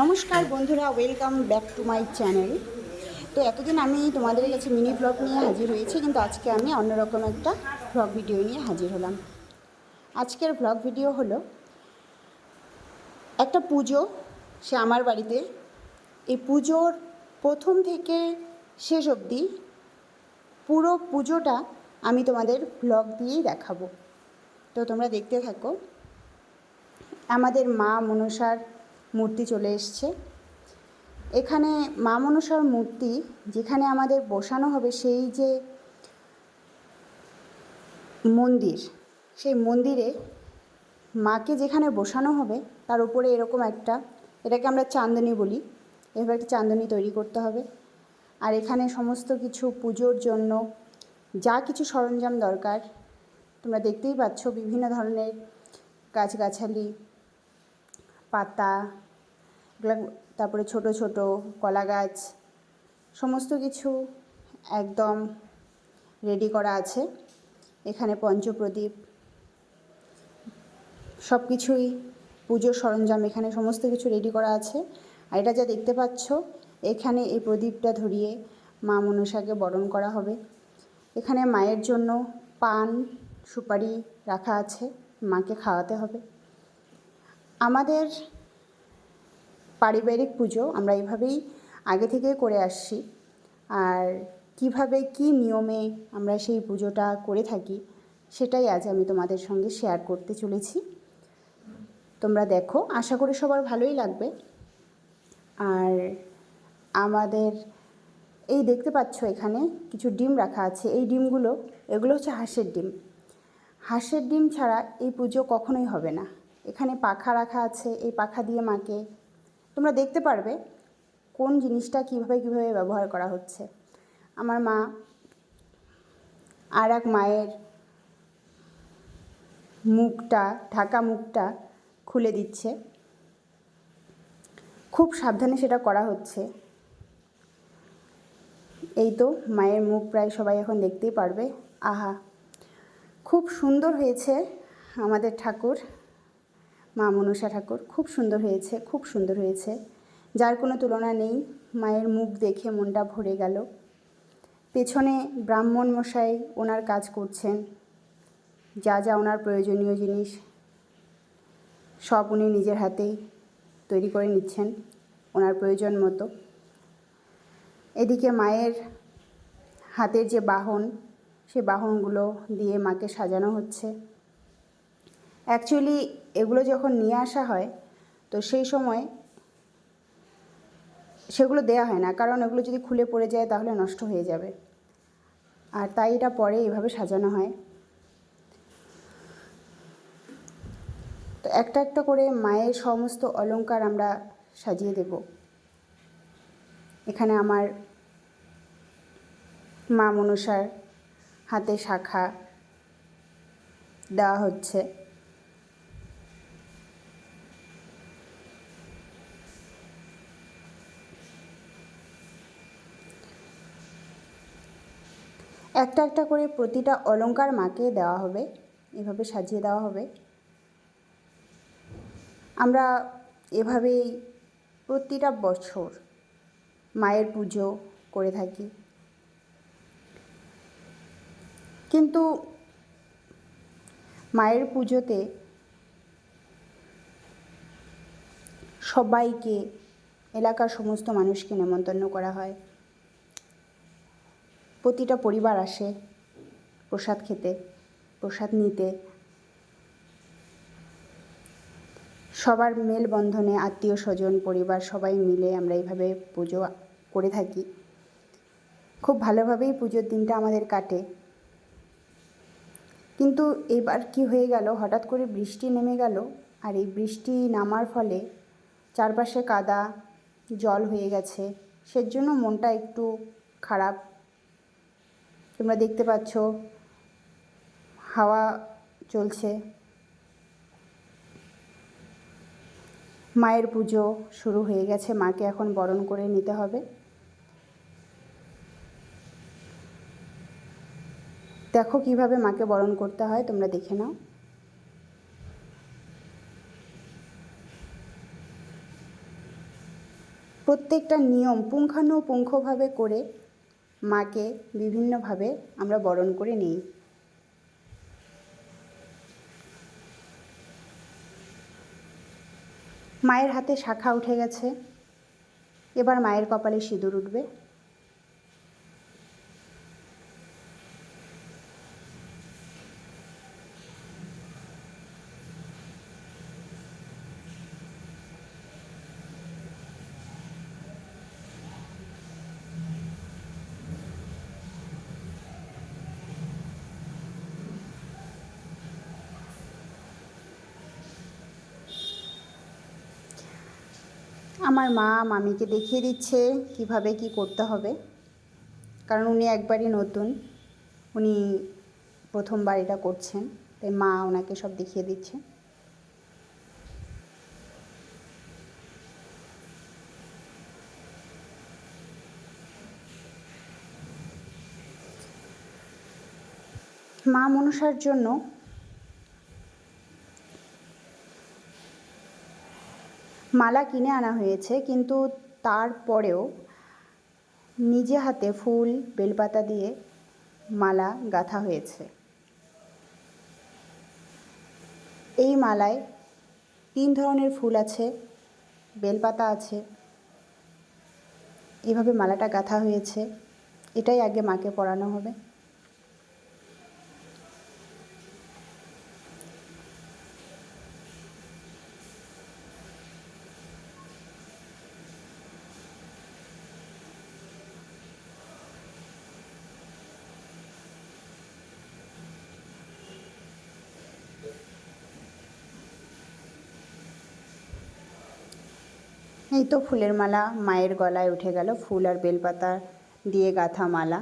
নমস্কার বন্ধুরা welcome back to my channel তো এতদিন আমি তোমাদের কাছে মিনি ব্লগ নিয়ে হাজির হয়েছি, কিন্তু আজকে আমি অন্যরকম একটা ব্লগ ভিডিও নিয়ে হাজির হলাম। আজকের ব্লগ ভিডিও হলো, একটা পুজো, সে আমার বাড়িতে। এই পুজোর প্রথম থেকে শেষ অবধি পুরো পুজোটা আমি তোমাদের ব্লগ দিয়েই দেখাবো। তো তোমরা দেখতে থাকো, আমাদের মা মনসার মূর্তি চলে এসছে। এখানে মা মনসার মূর্তি যেখানে আমাদের বসানো হবে সেই যে মন্দির, সেই মন্দিরে মাকে যেখানে বসানো হবে তার উপরে এরকম একটা, এটাকে আমরা চাঁদনি বলি এভাবে একটা চাঁদনি তৈরি করতে হবে। আর এখানে সমস্ত কিছু পুজোর জন্য যা কিছু সরঞ্জাম দরকার, তোমরা দেখতেই পাচ্ছ বিভিন্ন ধরনের গাছগাছালি, পাতা তারপরে ছোট ছোট কলা গাছ, সমস্ত কিছু একদম রেডি করা আছে। এখানে পঞ্চপ্রদীপ সব কিছুই পুজোর সরঞ্জাম, এখানে সমস্ত কিছু রেডি করা আছে। আর এটা যা দেখতে পাচ্ছ, এখানে এই প্রদীপটা ধরিয়ে মা মনসাকে বরণ করা হবে। এখানে মায়ের জন্য পান, সুপারি রাখা আছে, মাকে খাওয়াতে হবে। আমাদের পারিবারিক পুজো, আমরা এইভাবেই আগে থেকে করে আসছি। আর কীভাবে, কি নিয়মে আমরা সেই পুজোটা করে থাকি, সেটাই আজ আমি তোমাদের সঙ্গে শেয়ার করতে চলেছি। তোমরা দেখো, আশা করি সবার ভালোই লাগবে। আর আমাদের এই দেখতে পাচ্ছ এখানে কিছু ডিম রাখা আছে। এই ডিমগুলো, এগুলো হচ্ছে হাঁসের ডিম। হাঁসের ডিম ছাড়া এই পুজো কখনোই হবে না। এখানে পাখা রাখা আছে, এই পাখা দিয়ে মাকে তোমরা দেখতে পারবে কোন জিনিসটা কীভাবে কীভাবে ব্যবহার করা হচ্ছে। আমার মা আর এক মায়ের মুখটা, ঢাকা মুখটা খুলে দিচ্ছে। খুব সাবধানে সেটা করা হচ্ছে। এই তো মায়ের মুখ প্রায় সবাই এখন দেখতেই পারবে। আহা, খুব সুন্দর হয়েছে আমাদের ঠাকুর। মা মনসা ঠাকুর খুব সুন্দর হয়েছে, খুব সুন্দর হয়েছে। যার কোনো তুলনা নেই, মায়ের মুখ দেখে মনটা ভরে গেল। পেছনে ব্রাহ্মণ মশাই ওনার কাজ করছেন, যা যা ওনার প্রয়োজনীয় জিনিস, সব উনি নিজের হাতেই তৈরি করে নিচ্ছেন ওনার প্রয়োজন মতো। এদিকে মায়ের হাতের যে বাহন, সে বাহনগুলো দিয়ে মাকে সাজানো হচ্ছে। অ্যাকচুয়ালি এগুলো যখন নিয়ে আসা হয়, তো সেই সময় সেগুলো দেয়া হয় না। কারণ এগুলো যদি খুলে পড়ে যায়, তাহলে নষ্ট হয়ে যাবে। আর তাই এটা পরে এভাবে সাজানো হয়। তো একটা একটা করে মায়ের সমস্ত অলংকার আমরা সাজিয়ে দেব। এখানে আমার মা মনসার হাতে শাখা দেওয়া হচ্ছে। একটা একটা করে প্রতিটা অলঙ্কার মাকে দেওয়া হবে। এভাবে সাজিয়ে দেওয়া হবে। আমরা এভাবেই প্রতিটা বছর মায়ের পুজো করে থাকি। কিন্তু মায়ের পুজোতে সবাইকে, এলাকার সমস্ত মানুষকে নেমন্তন্ন করা হয়। প্রতিটা পরিবার আসে প্রসাদ খেতে, প্রসাদ নিতে। সবার মেলবন্ধনে আত্মীয় স্বজন, পরিবার সবাই মিলে আমরা এইভাবে পুজো করে থাকি। খুব ভালোভাবেই পুজোর দিনটা আমাদের কাটে। কিন্তু এবার কি হয়ে গেল? হঠাৎ করে বৃষ্টি নেমে গেল আর এই বৃষ্টি নামার ফলে চারপাশে কাদা, জল হয়ে গেছে। সেজন্য মনটা একটু খারাপ। তোমরা দেখতে পাচ্ছ হাওয়া চলছে। মায়ের পুজো শুরু হয়ে গেছে, মাকে এখন বরণ করে নিতে হবে। দেখো কীভাবে মাকে বরণ করতে হয়, তোমরা দেখে নাও। প্রত্যেকটা নিয়ম পুঙ্খানুপুঙ্খভাবে করে মাকে বিভিন্নভাবে আমরা বরণ করে নিই। মায়ের হাতে শাখা উঠে গেছে। এবার মায়ের কপালে সিঁদুর উঠবে। আমার মা মামিকে দেখিয়ে দিচ্ছে কীভাবে কি করতে হবে। কারণ উনি একবারই নতুন, উনি প্রথমবার এটা করছেন, তাই মা ওনাকে সব দেখিয়ে দিচ্ছে। মা মনসার জন্য মালা কিনে আনা হয়েছে, কিন্তু তারপরেও নিজে হাতে ফুল, বেলপাতা দিয়ে মালা গাঁথা হয়েছে। এই মালায় তিন ধরনের ফুল আছে, বেলপাতা আছে, এভাবে মালাটা গাঁথা হয়েছে, এটাই আগে মাকে পরানো হবে। এই তো ফুলের মালা, মায়ের গলায় উঠে গেল ফুল আর বেলপাতা দিয়ে গাঁথা মালা।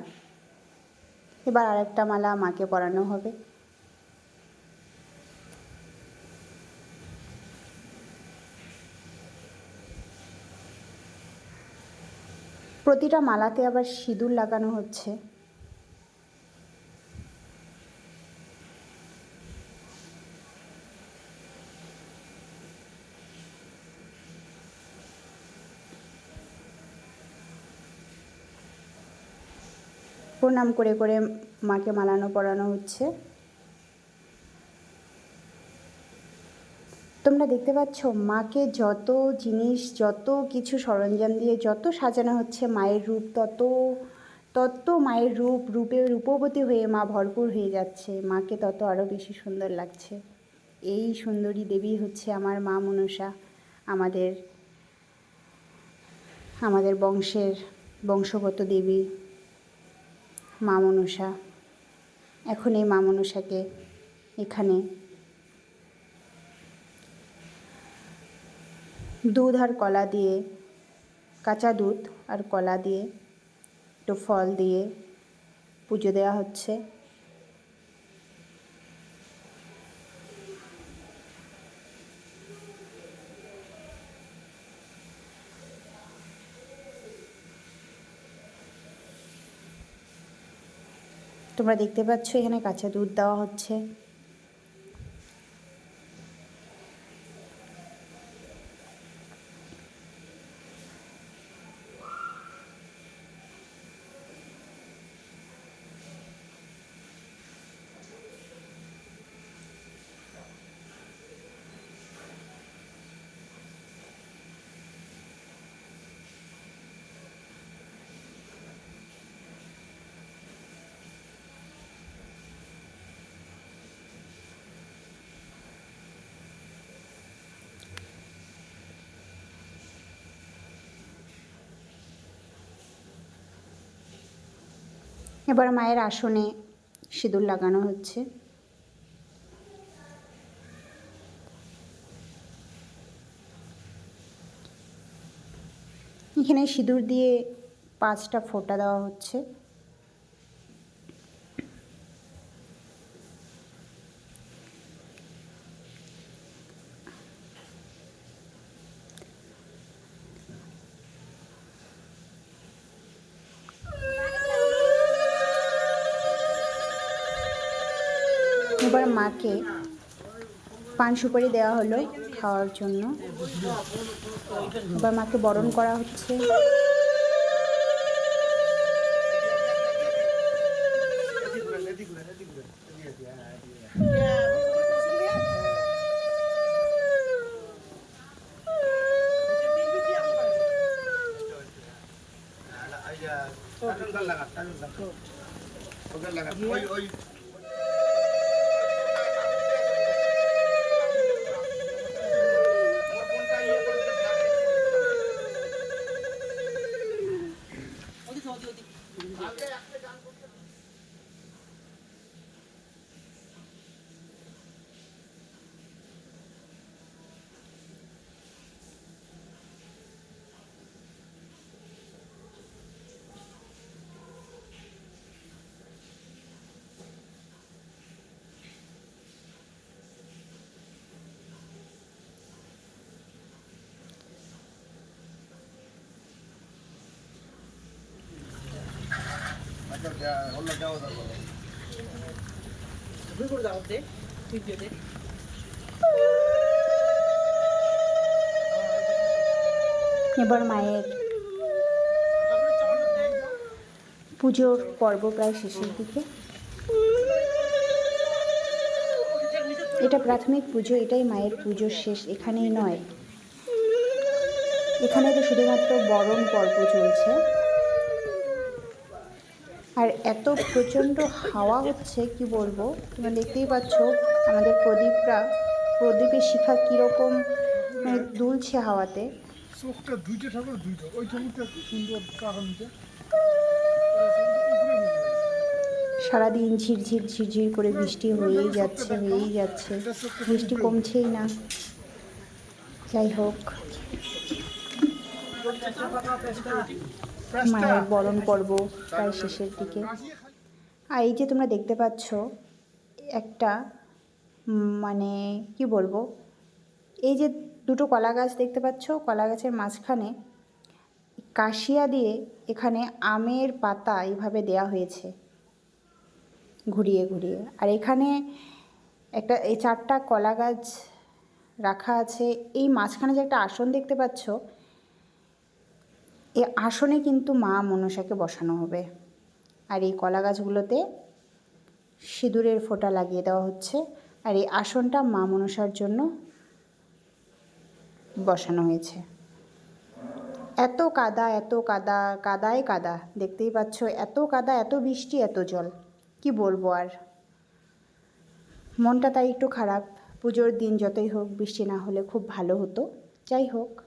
এবার আরেকটা মালা মাকে পরানো হবে। প্রতিটা মালাতে আবার সিঁদুর লাগানো হচ্ছে। প্রণাম করে করে মাকে মালানো, পরানো হচ্ছে। তোমরা দেখতে পাচ্ছ, মাকে যত জিনিস, যত কিছু সরঞ্জাম দিয়ে যত সাজানো হচ্ছে, মায়ের রূপ তত তত মায়ের রূপ রূপে রূপবতী হয়ে মা ভরপুর হয়ে যাচ্ছে। মাকে তত আরও বেশি সুন্দর লাগছে। এই সুন্দরী দেবী হচ্ছে আমার মা মনসা, আমাদের আমাদের বংশের বংশগত দেবী। মা মনসা এখন এই মামনুষাকে এখানে দুধ আর কলা দিয়ে, কাঁচা দুধ আর কলা দিয়ে, একটু ফল দিয়ে পুজো দেওয়া হচ্ছে। তোমরা দেখতে পাচ্ছ এখানে কাঁচা দুধ দেওয়া হচ্ছে। এবার মায়ের আসনে সিঁদুর লাগানো হচ্ছে। এখানে সিঁদুর দিয়ে পাঁচটা ফোঁটা দেওয়া হচ্ছে। এবার মাকে পান সুপারি দেওয়া হলো খাওয়ার জন্য। এবার মাকে বরণ করা হচ্ছে ওই ওই হলো গান দরকার এবার মায়ের পুজোর পর্ব প্রায় শেষের দিকে। এটা প্রাথমিক পুজো, এটাই মায়ের পুজোর শেষ, এখানেই নয়। এখানে তো শুধুমাত্র বরণ পর্ব চলছে। আর এত প্রচণ্ড হাওয়া হচ্ছে কি বলব? তোমরা দেখতেই পাচ্ছ আমাদের প্রদীপরা প্রদীপের শিখা কীরকম মানে দুলছে হাওয়াতে। চোখটা দুইটা ঠাকুর দুইটা। ওই ঠাকুরটা সুন্দর সারাদিন ঝিরঝির ঝিরঝির করে বৃষ্টি হয়েই যাচ্ছে হয়েই যাচ্ছে। বৃষ্টি কমছেই না। যাই হোক। মায়ের বরণ পর্ব প্রায় শেষের দিকে। আর এই যে তোমরা দেখতে পাচ্ছ একটা মানে কি বলব এই যে দুটো কলা গাছ দেখতে পাচ্ছ কলা গাছের মাঝখানে কাশিয়া দিয়ে এখানে আমের পাতা এইভাবে দেয়া হয়েছে ঘুরিয়ে ঘুরিয়ে। আর এখানে একটা এই চারটা কলা গাছ রাখা আছে। এই মাঝখানে যে একটা আসন দেখতে পাচ্ছ এই আসনে কিন্তু মা মনসাকে বসানো হবে। আর এই কলা গাছগুলোতে সিঁদুরের ফোঁটা লাগিয়ে দেওয়া হচ্ছে। আর এই আসনটা মা মনসার জন্য বসানো হয়েছে। এত কাদা এত কাদা, কাদায় কাদা, দেখতেই পাচ্ছ, এত কাদা, এত বৃষ্টি, এত জল, কি বলব আর? মনটা তাই একটু খারাপ। পুজোর দিন যতই হোক, বৃষ্টি না হলে খুব ভালো হতো। যাই হোক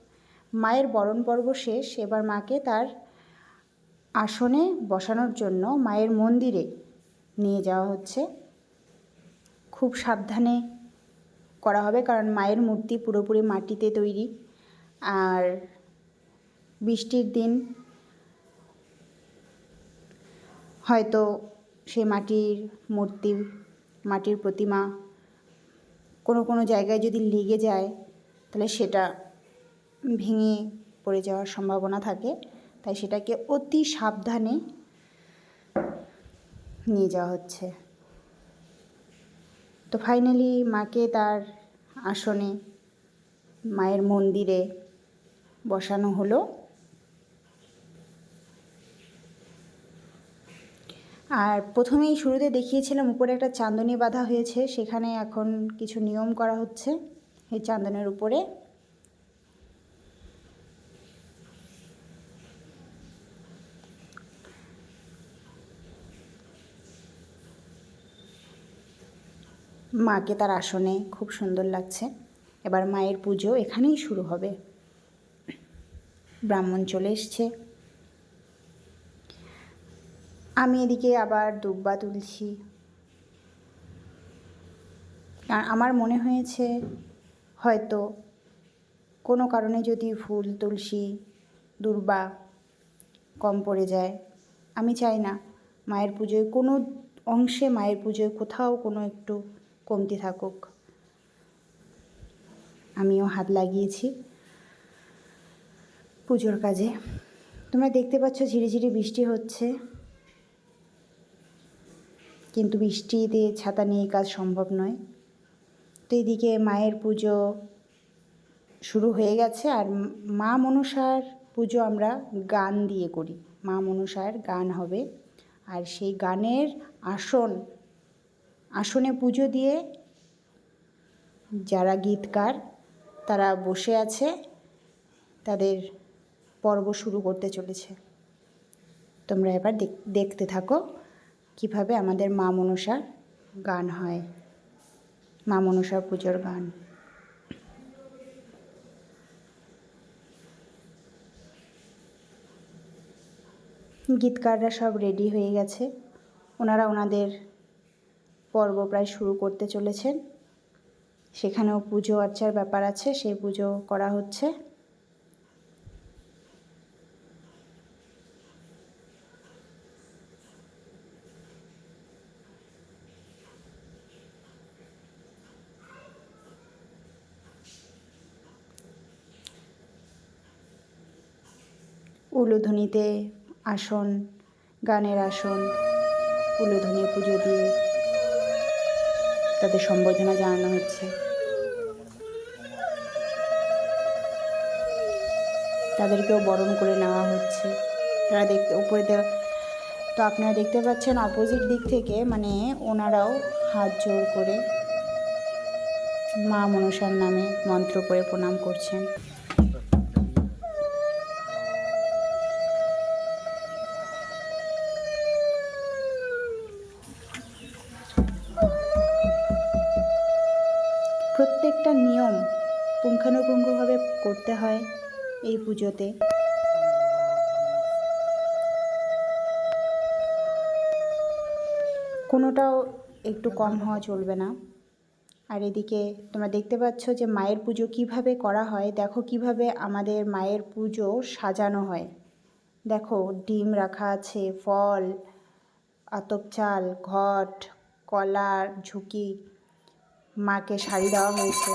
মায়ের বরণ পর্ব শেষ, এবার মাকে তার আসনে বসানোর জন্য মায়ের মন্দিরে নিয়ে যাওয়া হচ্ছে। খুব সাবধানে করা হবে, কারণ মায়ের মূর্তি পুরোপুরি মাটিতে তৈরি। আর বৃষ্টির দিন হয়তো সেই মাটির মূর্তি, মাটির প্রতিমা কোনো কোনো জায়গায় যদি লেগে যায়, তাহলে সেটা ভেঙে পড়ে যাওয়ার সম্ভাবনা থাকে, তাই সেটাকে অতি সাবধানে নিয়ে যাওয়া হচ্ছে। তো ফাইনালি মাকে তার আসনে, মায়ের মন্দিরে বসানো হলো। আর প্রথমেই শুরুতে দেখিয়েছিলাম উপরে একটা চাঁদনি বাঁধা হয়েছে, সেখানে এখন কিছু নিয়ম করা হচ্ছে। এই চাঁদনের উপরে মাকে তার আসনে খুব সুন্দর লাগছে। এবার মায়ের পুজো এখানেই শুরু হবে। ব্রাহ্মণ চলে এসছে। আমি এদিকে আবার দুব্বা তুলছি। আর আমার মনে হয়েছে হয়তো কোনো কারণে যদি ফুল, তুলসী, দুর্বা কম পড়ে যায়, আমি চাই না মায়ের পুজোয় কোনো অংশে মায়ের পুজোয় কোথাও কোনো একটু কমতি থাকুক। আমিও হাত লাগিয়েছি পুজোর কাজে। তোমরা দেখতে পাচ্ছ ঝিরিঝিরি বৃষ্টি হচ্ছে। কিন্তু বৃষ্টিতে ছাতা নিয়ে কাজ সম্ভব নয়। তো এদিকে মায়ের পুজো শুরু হয়ে গেছে আর মা মনসার পুজো আমরা গান দিয়ে করি। মা মনসার গান হবে। আর সেই গানের আসন আসনে পুজো দিয়ে যারা গীতকার, তারা বসে আছে। তাদের পর্ব শুরু করতে চলেছে। তোমরা এবার দেখ- দেখতে থাকো কীভাবে আমাদের মা মনসার গান হয়। মা মনসার পুজোর গান। গীতকাররা সব রেডি হয়ে গেছে। ওনারা ওনাদের পর্ব প্রায় শুরু করতে চলেছেন। সেখানেও পুজো আর্চার ব্যাপার আছে, সেই পুজো করা হচ্ছে। উলুধ্বনিতে আসন, গানের আসন, উলুধ্বনি পুজো দিয়ে তাদের সম্বর্ধনা জানানো হচ্ছে। তাদেরকেও বরণ করে নেওয়া হচ্ছে। তারা দেখতে, উপরে দেওয়া, তো আপনারা দেখতে পাচ্ছেন অপোজিট দিক থেকে মানে ওনারাও হাত জোর করে মা মনসার নামে মন্ত্র করে প্রণাম করছেন। কোনোটাও একটু কম হওয়া চলবে না। আর এদিকে তোমরা দেখতে পাচ্ছ যে মায়ের পুজো কীভাবে করা হয়। দেখো কীভাবে আমাদের মায়ের পুজো সাজানো হয়। দেখো ডিম রাখা আছে, ফল, আতপ চাল, ঘট, কলার, ঝুঁকি মাকে শাড়ি দেওয়া হয়েছে।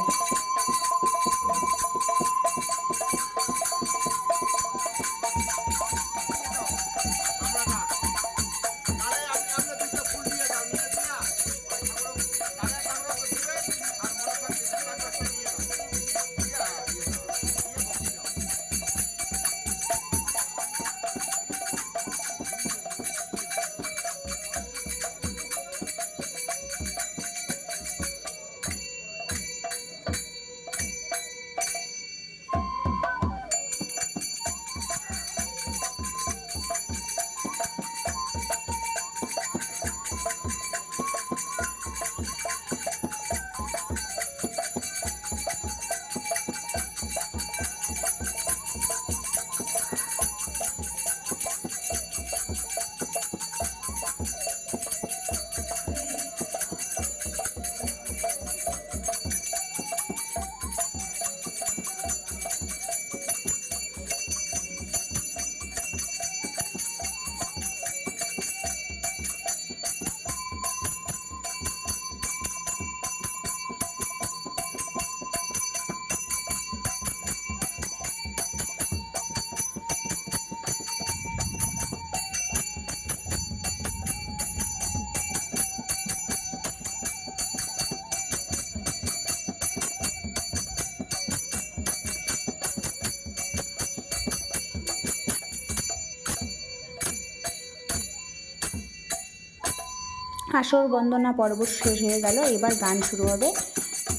আসর বন্দনা পর্ব শেষ হয়ে গেল, এবার গান শুরু হবে।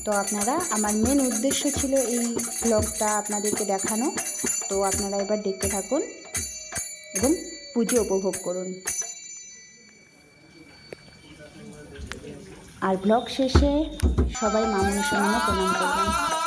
তো আপনারা, আমার মেন উদ্দেশ্য ছিল এই ব্লগটা আপনাদেরকে দেখানো। তো আপনারা এবার দেখতে থাকুন এবং পুজো উপভোগ করুন। আর ব্লগ শেষে সবাই মামনির নামে প্রণাম করবেন।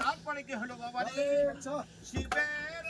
তারপরে কি হলো বাবা আচ্ছা। শিবের